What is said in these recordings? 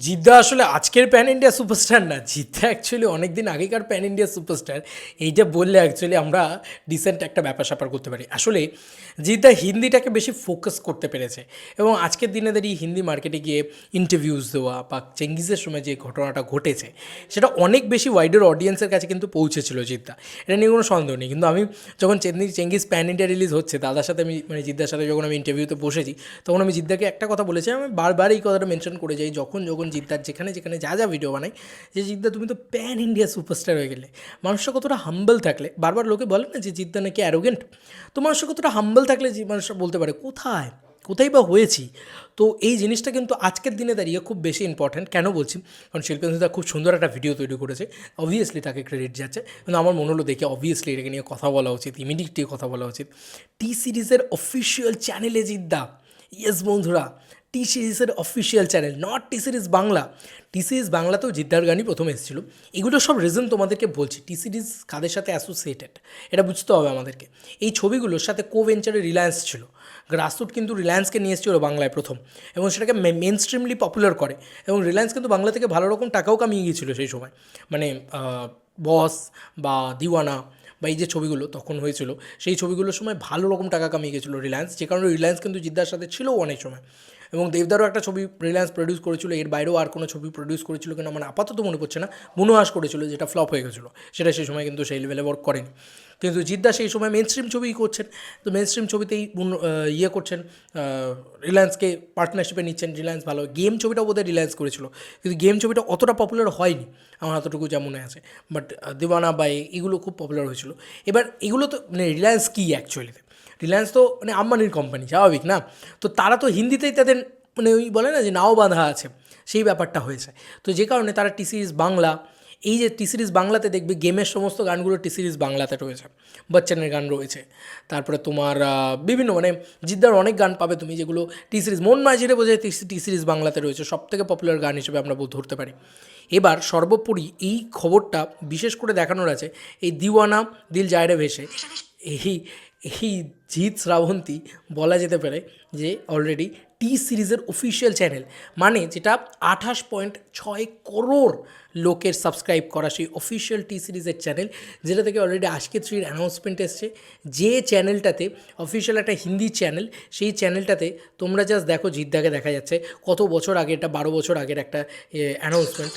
জিদ্দা আসলে আজকের pan India superstar না। জিদ্দা অ্যাকচুয়ালি অনেক দিন আগেকার প্যান ইন্ডিয়া সুপারস্টার এইটা বললে অ্যাকচুয়ালি আমরা ডিসেন্ট একটা ব্যাপার স্যাপার করতে পারি। আসলে জিদ্দা হিন্দিটাকে বেশি ফোকাস করতে পেরেছে। এবং আজকের দিনে দাঁড়িয়ে হিন্দি মার্কেটে গিয়ে ইন্টারভিউস দেওয়া বা চেঙ্গিজের সময় যে ঘটনাটা ঘটেছে, সেটা অনেক বেশি ওয়াইডার অডিয়েন্সের কাছে কিন্তু পৌঁছেছিল জিদ্দা। এটা নিয়ে কোনো সন্দেহ নেই। কিন্তু আমি যখন Chennai Chengiz pan India release হচ্ছে, দাদার সাথে আমি মানে জিদ্দার সাথে যখন আমি ইন্টারভিউতে বসেছি, তখন আমি জিদ্দাকে একটা কথা বলেছি, আমি বারবার এই কথাটা মেনশন করে যাই, যখন যখন জিদ্দার যেখানে যেখানে যা যা ভিডিও বানাই, যে জিদ্দা তুমি তো প্যান ইন্ডিয়া সুপারস্টার হয়ে গেলে। মানুষটা কতটা হাম্বল থাকলে, বারবার লোকে বলে না যে জিদ্দা নাকি অ্যারোগেন্ট তো মানুষটা কতটা হাম্বল থাকলে যে মানুষটা বলতে পারে, কোথায়? কোথায় বা হয়েছি? তো এই জিনিসটা কিন্তু আজকের দিনে দাঁড়িয়ে খুব বেশি ইম্পর্ট্যান্ট কেন বলছি? কারণ শিল্পেন্দুদা খুব সুন্দর একটা ভিডিও তৈরি করেছে। অবভিয়াসলি তাকে ক্রেডিট যাচ্ছে। কিন্তু আমার মনে হলো দেখে অবভিয়াসলি এটাকে নিয়ে কথা বলা উচিত ইমিডিয়েটলি কথা বলা উচিত। টি সিরিজের অফিসিয়াল চ্যানেলে জিদ্দা ইয়েস বন্ধুরা টি সিরিজের official channel not T series Bangla. T series বাংলাতেও জিদ্দার গানই প্রথমে এসেছিল। এগুলো সব রিজন তোমাদেরকে বলছি টি সিরিজ কাদের সাথে অ্যাসোসিয়েটেড এটা বুঝতে হবে আমাদেরকে। এই ছবিগুলোর সাথে কো ভেঞ্চারে রিলায়েন্স ছিল। গ্রাসরুট কিন্তু রিলায়েন্সকে নিয়ে এসেছিল বাংলায় প্রথম এবং সেটাকে মেন স্ট্রিমলি পপুলার করে এবং রিলায়েন্স কিন্তু বাংলা থেকে ভালো রকম টাকাও কামিয়ে গিয়েছিল সেই সময়। মানে বস বা দিওয়ানা বা এই যে ছবিগুলো তখন হয়েছিল, সেই ছবিগুলোর সময় ভালো রকম টাকা কামিয়ে গেছিল রিলায়েন্স যে কারণে রিলায়েন্স কিন্তু জিদ্দার সাথে ছিল অনেক সময়। এবং দেবদারও একটা ছবি রিলায়েন্স প্রডিউস করেছিল, এর বাইরেও আর কোনো ছবি প্রডিউস করেছিল কিনা আমার আপাতত মনে পড়ছে না। মনোহাস করেছিল, যেটা ফ্লপ হয়ে গেছিল। সেটা সেই সময় কিন্তু সেই লেভেলে ওয়ার্ক করেনি। কিন্তু জিদ্দা সেই সময় মেন স্ট্রিম ছবিই করছেন। তো মেন স্ট্রিম ছবিতেই ইয়ে করছেন রিলায়েন্সকে পার্টনারশিপে নিচ্ছেন রিলায়েন্স ভালো। গেম ছবিটাও বোধহয় রিলায়েন্স করেছিল। কিন্তু গেম ছবিটা অতটা পপুলার হয়নি, আমার এতটুকু যা মনে আছে। বাট দিওয়ানা বাই এগুলো খুব পপুলার হয়েছিল। এবার এগুলো তো মানে রিলায়েন্স কী অ্যাকচুয়ালিতে রিলায়েন্স তো মানে আম্বানির কোম্পানি স্বাভাবিক না? তো তারা তো হিন্দিতেই তাদের মানে ওই বলে না যে নাও বাঁধা আছে, সেই ব্যাপারটা হয়েছে। তো যে কারণে তারা টি সিরিজ বাংলা, এই যে টি সিরিজ বাংলাতে দেখবে গেমের সমস্ত গানগুলো টি সিরিজ বাংলাতে রয়েছে, বচ্চনের গান রয়েছে। তারপরে তোমার বিভিন্ন মানে জিদ্দার অনেক গান পাবে তুমি, যেগুলো টি সিরিজ মন মাঝিরে বোঝায় টি সিরিজ বাংলাতে রয়েছে সব থেকে পপুলার গান হিসেবে আমরা ধরতে পারি। এবার সর্বোপরি এই খবরটা বিশেষ করে দেখানোর আছে, এই দিওয়ানা, দিল জায়রে ভেসে, এই এই জিৎ শ্রাবন্তী বলা যেতে পারে যে অলরেডি টি সিরিজের অফিসিয়াল চ্যানেল মানে যেটা আঠাশ পয়েন্ট ছয় করোড় লোকের সাবস্ক্রাইব করা সেই অফিসিয়াল টি সিরিজের চ্যানেল যেটা থেকে অলরেডি আজকে থ্রির অ্যানাউন্সমেন্ট এসছে। যে চ্যানেলটাতে অফিসিয়াল একটা হিন্দি চ্যানেল সেই চ্যানেলটাতে তোমরা জাস্ট দেখো জিদ্দাকে দেখা যাচ্ছে। কত বছর আগে এটা বারো বছর আগের একটা অ্যানাউন্সমেন্ট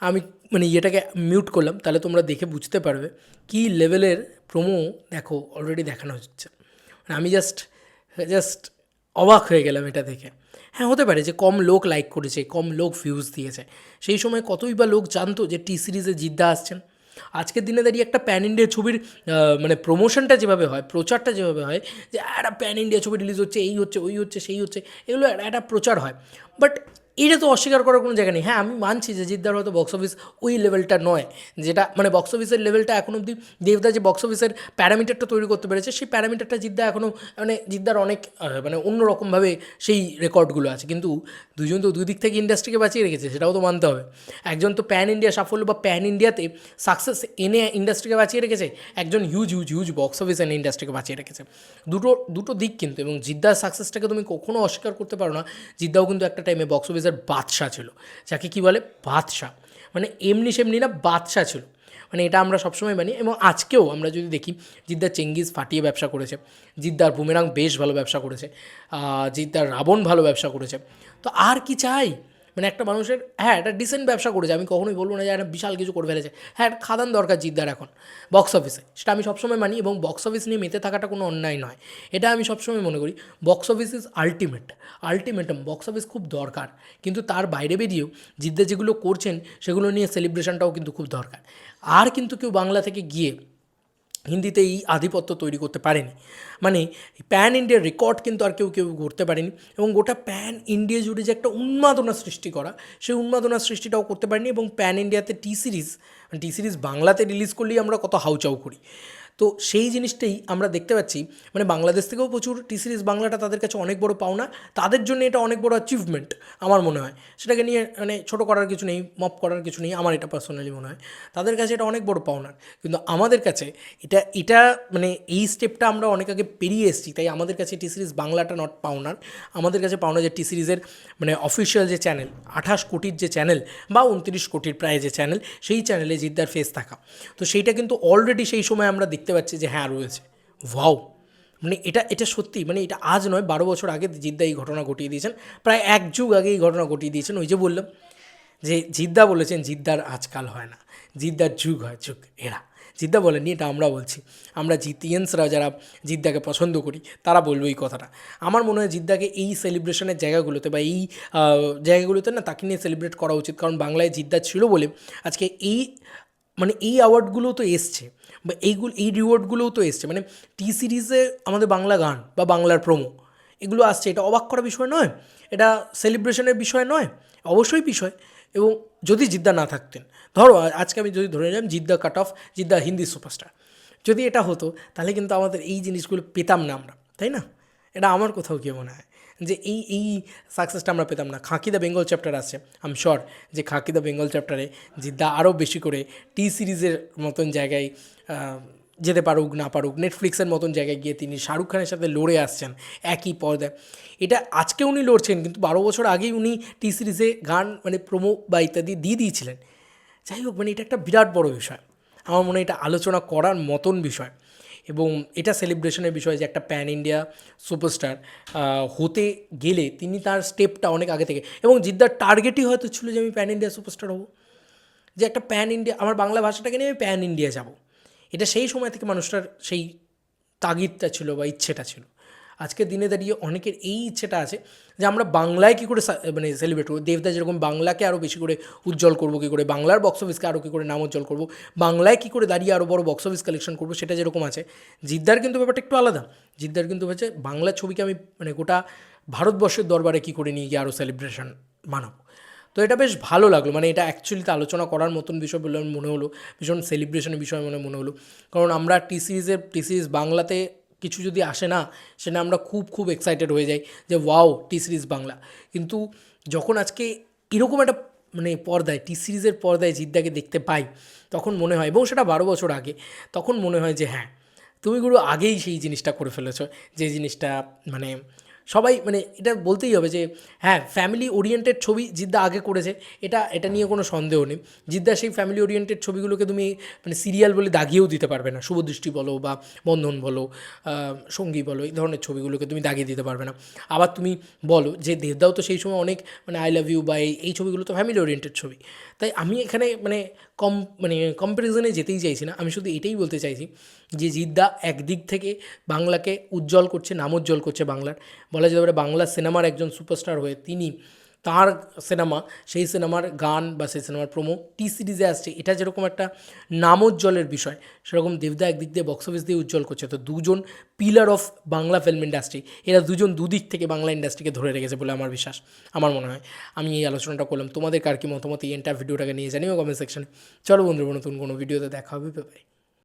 আমি মানে ইয়েটাকে মিউট করলাম, তাহলে তোমরা দেখে বুঝতে পারবে কী লেভেলের প্রোমো দেখো অলরেডি দেখানো হচ্ছে। মানে আমি জাস্ট জাস্ট অবাক হয়ে গেলাম এটা দেখে। হ্যাঁ হতে পারে যে কম লোক লাইক করেছে, কম লোক ভিউজ দিয়েছে। সেই সময় কতই বা লোক জানতো যে টি সিরিজে জিদ্দা আসছেন। আজকের দিনে দাঁড়িয়ে একটা প্যান ইন্ডিয়া ছবির মানে প্রমোশনটা যেভাবে হয়, প্রচারটা যেভাবে হয়, যে একটা প্যান ইন্ডিয়া ছবি রিলিজ হচ্ছে, এই হচ্ছে, ওই হচ্ছে, সেই হচ্ছে, এগুলো একটা- একটা প্রচার হয়। বাট এটা তো অস্বীকার করার কোনো জায়গা নেই। হ্যাঁ আমি মানছি যে জিদ্দার হয়তো বক্স অফিস ওই লেভেলটা নয়, যেটা মানে বক্স অফিসের লেভেলটা এখন অবধি দেবদা যে বক্স অফিসের প্যারামিটারটা তৈরি করতে পেরেছে, সেই প্যারামিটারটা জিদ্দা এখনও মানে জিদ্দার অনেক মানে অন্যরকমভাবে সেই রেকর্ডগুলো আছে। কিন্তু দুজন তো দুই দিক থেকে ইন্ডাস্ট্রিকে বাঁচিয়ে রেখেছে, সেটাও তো মানতে হবে। একজন তো প্যান ইন্ডিয়া সাফল্য বা প্যান ইন্ডিয়াতে সাকসেস এনে ইন্ডাস্ট্রিকে বাঁচিয়ে রেখেছে, একজন huge huge huge box office এনে ইন্ডাস্ট্রিকে বাঁচিয়ে রেখেছে। দুটো দুটো দিক কিন্তু, এবং জিদ্দার সাকসেসটাকে তুমি কখনো অস্বীকার করতে পারো না। জিদ্দাও কিন্তু একটা টাইমে বক্স অফিসের বাদশাহ ছিল। যাকে কি বলে? বাদশাহ। মানে এমনি সেমনি না, বাদশাহ ছিল। মানে এটা আমরা সবসময় মানি এবং আজকেও আমরা যদি দেখি, জিদ্দার চেঙ্গিজ ফাটিয়ে ব্যবসা করেছে, জিদ্দার বুমেরাং বেশ ভালো ব্যবসা করেছে জিদ্দার রাবণ ভালো ব্যবসা করেছে। তো আর কি চাই? মানে একটা মানুষের হ্যাঁ একটা ডিসেন্ট ব্যবসা করেছে। আমি কখনোই বলব না যে একটা বিশাল কিছু করে ফেলেছে। হ্যাঁ একটা খাদান দরকার জিদ্দার এখন বক্স অফিসে সেটা আমি সবসময় মানি এবং বক্স অফিস নিয়ে মেতে থাকাটা কোনো অন্যায় নয়। এটা আমি সবসময় মনে করি box office is ultimate ultimatum box office খুব দরকার। কিন্তু তার বাইরে বেরিয়েও জিদ্দা যেগুলো করছেন, সেগুলো নিয়ে সেলিব্রেশনটাও কিন্তু খুব দরকার। আর কিন্তু কেউ বাংলা থেকে গিয়ে হিন্দিতে এই আধিপত্য তৈরি করতে পারেনি। মানে প্যান ইন্ডিয়ার রেকর্ড কিন্তু আর কেউ কেউ করতে পারেনি এবং গোটা প্যান ইন্ডিয়া জুড়ে যে একটা উন্মাদনা সৃষ্টি করা, সেই উন্মাদনা সৃষ্টিটাও করতে পারেনি এবং প্যান ইন্ডিয়াতে টি সিরিজ টি সিরিজ বাংলাতে রিলিজ করলেই আমরা কত হাউচাউ করি। তো সেই জিনিসটাই আমরা দেখতে পাচ্ছি। মানে বাংলাদেশ থেকেও প্রচুর টি সিরিজ বাংলাটা তাদের কাছে অনেক বড় পাওনা। তাদের জন্য এটা অনেক বড় অ্যাচিভমেন্ট আমার মনে হয়। সেটাকে নিয়ে মানে ছোটো করার কিছু নেই মপ করার কিছু নেই, আমার এটা পার্সোনালি মনে হয়। তাদের কাছে এটা অনেক বড় পাওনার কিন্তু আমাদের কাছে এটা এটা মানে এই স্টেপটা আমরা অনেক আগে পেরিয়ে এসেছি। তাই আমাদের কাছে টি সিরিজ বাংলাটা নট পাওনার। আমাদের কাছে পাওনা যে টি সিরিজের মানে অফিসিয়াল যে চ্যানেল আঠাশ কোটির যে চ্যানেল বা উনত্রিশ কোটির প্রায় যে চ্যানেল সেই চ্যানেলে জিদ্দার ফেস থাকা। তো সেইটা কিন্তু অলরেডি সেই সময় আমরা দেখতে পাচ্ছি যে হ্যাঁ রয়েছে। ভাও মানে এটা এটা সত্যি মানে এটা আজ নয়, বারো বছর আগে জিদ্দা এই ঘটনা ঘটিয়ে দিয়েছেন। প্রায় এক যুগ আগে এই ঘটনা ঘটিয়ে দিয়েছেন। ওই যে বললাম যে জিদ্দা বলেছেন, জিদ্দার আজকাল হয় না। জিদ্দার যুগ হয়, যুগ এরা। জিদ্দা বলেননি, এটা আমরা বলছি। আমরা জিতিয়ান্সরা যারা জিদ্দাকে পছন্দ করি, তারা বলব এই কথাটা। আমার মনে হয় জিদ্দাকে এই সেলিব্রেশনের জায়গাগুলোতে বা এই জায়গাগুলোতে না তাকে নিয়ে সেলিব্রেট করা উচিত। কারণ বাংলায় জিদ্দা ছিল বলে আজকে এই মানে এই অ্যাওয়ার্ডগুলোও তো এসছে, বা এইগুলো, এই রিওয়ার্ডগুলোও তো এসছে। মানে টি সিরিজে আমাদের বাংলা গান বা বাংলার প্রোমো এগুলো আসছে। এটা অবাক করা বিষয় নয়, এটা সেলিব্রেশনের বিষয় নয়, অবশ্যই বিষয়। এবং যদি জিদ্দা না থাকতেন, ধরো, আজকে আমি যদি ধরে নিলাম Zidda cut off Zidda Hindi superstar যদি এটা হতো, তাহলে কিন্তু আমাদের এই জিনিসগুলো পেতাম না আমরা, তাই না? এটা আমার কোথাও গিয়ে মনে হয়। যে এই এই সাকসেসটা আমরা পেতাম না। খাঁকি দ্য বেঙ্গল চ্যাপ্টার আছে আম শিওর যে খাঁকি দ্য বেঙ্গল চ্যাপ্টারে জিদ্দা আরও বেশি করে টি সিরিজের মতন জায়গায় যেতে পারুক, না পারুক নেটফ্লিক্সের মতন জায়গায় গিয়ে তিনি শাহরুখ খানের সাথে লড়ে আসছেন একই পর্দায়। এটা আজকে উনি লড়ছেন, কিন্তু বারো বছর আগেই উনি টি সিরিজে গান মানে প্রোমো বা ইত্যাদি দিয়ে দিয়েছিলেন। যাই হোক মানে এটা একটা বিরাট বড় বিষয়। আমার মনে হয় এটা আলোচনা করার মতন বিষয়। এবং এটা সেলিব্রেশনের বিষয় যে একটা প্যান ইন্ডিয়া সুপারস্টার হতে গেলে তিনি তার স্টেপটা অনেক আগে থেকে। এবং জিদ্দার টার্গেটই হয়তো ছিল যে আমি প্যান ইন্ডিয়া সুপারস্টার হব। যে একটা প্যান ইন্ডিয়া আমার বাংলা ভাষাটাকে নিয়ে আমি প্যান ইন্ডিয়া যাব। এটা সেই সময় থেকে মানুষটার সেই তাগিদটা ছিল বা ইচ্ছেটা ছিল। আজকের দিনে দাঁড়িয়ে অনেকের এই ইচ্ছেটা আছে যে আমরা বাংলায় কী করে মানে সেলিব্রেট করব। দেবদা যেরকম বাংলাকে আরও বেশি করে উজ্জ্বল করব, কী করে বাংলার বক্স অফিসকে আরও কী করে নাম উজ্জ্বল করব, বাংলায় কী করে দাঁড়িয়ে আরও বড় বক্স অফিস কালেকশন করব সেটা যেরকম আছে। জিদ্দার কিন্তু ব্যাপারটা একটু আলাদা। জিদ্দার কিন্তু হচ্ছে বাংলা ছবিকে আমি মানে গোটা ভারতবর্ষের দরবারে কী করে নিয়ে গিয়ে আরও সেলিব্রেশন মানাবো। তো এটা বেশ ভালো লাগল। মানে এটা অ্যাকচুয়ালিতে আলোচনা করার মতন বিষয় বলে মনে হলো। ভীষণ সেলিব্রেশনের বিষয় মনে মনে হলো। কারণ আমরা টি সিরিজের টি সিরিজ বাংলাতে কিছু যদি আসে না, সেটা আমরা খুব খুব এক্সাইটেড হয়ে যাই যে ওয়াও টি সিরিজ বাংলা। কিন্তু যখন আজকে এরকম একটা মানে পর্দায় টি সিরিজের পর্দায় জিদ্দাকে দেখতে পাই, তখন মনে হয়, এবং সেটা বারো বছর আগে, তখন মনে হয় যে হ্যাঁ তুমি গুরু আগেই সেই জিনিসটা করে ফেলেছ, যে জিনিসটা মানে সবাই মানে এটা বলতেই হবে যে হ্যাঁ ফ্যামিলি ওরিয়েন্টেড ছবি জিদ্দা আগে করেছে, এটা এটা নিয়ে কোনো সন্দেহ নেই। জিদ্দা সেই ফ্যামিলি ওরিয়েন্টেড ছবিগুলোকে তুমি মানে সিরিয়াল বলে দাগিয়েও দিতে পারবে না। শুভদৃষ্টি বলো বা বন্ধন বলো সঙ্গী বলো, এই ধরনের ছবিগুলোকে তুমি দাগিয়ে দিতে পারবে না। আবার তুমি বলো যে, দেবদাও তো সেই সময় অনেক মানে আই লাভ ইউ বা এই ছবিগুলো তো ফ্যামিলি ওরিয়েন্টেড ছবি। তাই আমি এখানে মানে কম মানে কম্প্যারিজনে যেতেই চাইছি না। আমি শুধু এটাই বলতে চাইছি যে জিদ্দা একদিক থেকে বাংলাকে উজ্জ্বল করছে, নামোজ্জ্বল করছে বাংলার। বলা যেতে পারে বাংলা সিনেমার একজন সুপারস্টার হয়ে তিনি তার সিনেমা, সেই সিনেমার গান বা সেই সিনেমার প্রোমো টি সিরিজে আসছে। এটা যেরকম একটা নামোজ্জ্বলের বিষয়, সেরকম দেবদা একদিক দিয়ে বক্স অফিস দিয়ে উজ্জ্বল করছে। তো দুজন pillar of Bangla film industry এরা দুজন দুদিক থেকে বাংলা ইন্ডাস্ট্রিকে ধরে রেখেছে বলে আমার বিশ্বাস, আমার মনে হয়। আমি এই আলোচনাটা করলাম। তোমাদের কার কি মতামত? এই এন্টার ভিডিওটাকে নিয়ে জানিও কমেন্ট সেকশনে চলো বন্ধুরা, নতুন কোনো ভিডিওতে দেখা হবে